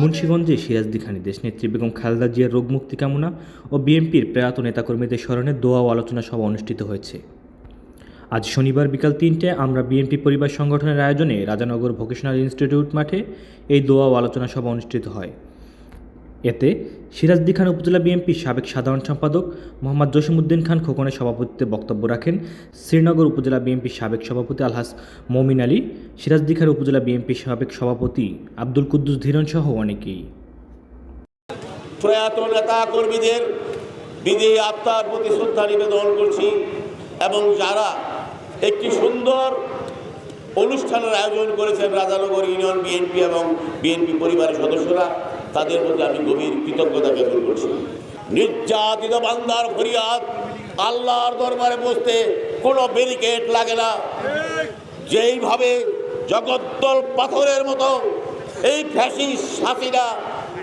মুন্সীগঞ্জে সিরাজদি খানি দেশনেত্রী বেগম খালেদা জিয়ার রোগমুক্তি কামনা ও বিএনপির প্রয়াত নেতাকর্মীদের স্মরণে দোয়া ও আলোচনা সভা অনুষ্ঠিত হয়েছে। আজ শনিবার বিকাল তিনটায় আমরা বিএনপি পরিবার সংগঠনের আয়োজনে রাজানগর ভোকেশনাল ইনস্টিটিউট মাঠে এই দোয়া ও আলোচনা সভা অনুষ্ঠিত হয়। এতে সিরাজদি খান উপজেলা বিএনপির সাবেক সাধারণ সম্পাদক মোহাম্মদ জসিমউদ্দিন খান খোকনের সভাপতিত্বে বক্তব্য রাখেন শ্রীনগর উপজেলা বিএনপির সাবেক সভাপতি আলহাস মমিন আলী, সিরাজদি খান উপজেলা বিএনপির সাবেক সভাপতি আব্দুল কুদ্দুস ধীরন সহ অনেকেই। প্রয়াত নেতা কর্মীদের বিদেহী আত্মার প্রতি শ্রদ্ধা নিবেদন করছি এবং যারা একটি সুন্দর অনুষ্ঠানের আয়োজন করেছেন রাজানগর ইউনিয়ন বিএনপি এবং বিএনপি পরিবারের সদস্যরা তাদের প্রতি আমি গভীর কৃতজ্ঞতা জ্ঞাপন করছি। নির্যাতিত বান্দার ফরিয়াদ আল্লাহর দরবারে বসতে কোনো ব্যারিকেড লাগে না। যেইভাবে জগদ্দল পাথরের মতো এই ফ্যাসি হাসিনা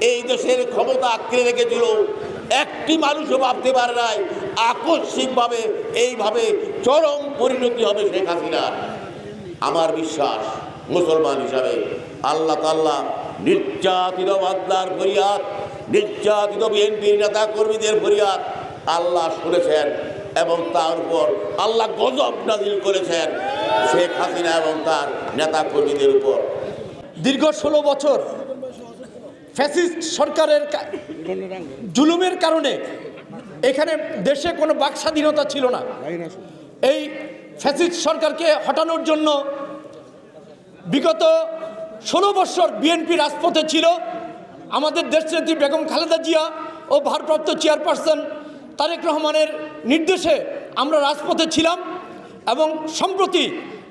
এই দেশের ক্ষমতা আঁকড়ে রেখেছিল, একটি মানুষও ভাবতে পারে নাই আকস্মিকভাবে এইভাবে চরম পরিণতি হবে শেখ হাসিনার। আমার বিশ্বাস, মুসলমান হিসাবে আল্লাহ তাল্লাহ নির্যাতিত বান্দার ফরিয়াদ, নির্যাতিত বিএনপির নেতা কর্মীদের ফরিয়াদ। আল্লাহ শুনেছেন এবং তার উপর আল্লাহ গজব নাজিল করেছেন শেখ হাসিনা এবং তার নেতা কর্মীদের উপর। দীর্ঘ ষোলো বছর ফ্যাসিস্ট সরকারের জুলুমের কারণে এখানে দেশে কোনো বাক স্বাধীনতা ছিল না। এই ফ্যাসিস্ট সরকারকে হটানোর জন্য বিগত ষোলো বছর বিএনপি রাজপথে ছিল। আমাদের দেশনেত্রী বেগম খালেদা জিয়া ও ভারপ্রাপ্ত চেয়ারপারসন তারেক রহমানের নির্দেশে আমরা রাজপথে ছিলাম এবং সম্প্রতি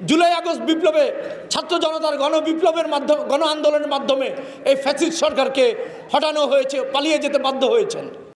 জুলাই আগস্ট বিপ্লবে ছাত্র জনতার গণ বিপ্লবের মাধ্যমে, গণ আন্দোলনের মাধ্যমে এই ফ্যাসিস্ট সরকারকে হটানো হয়েছে, পালিয়ে যেতে বাধ্য হয়েছেন।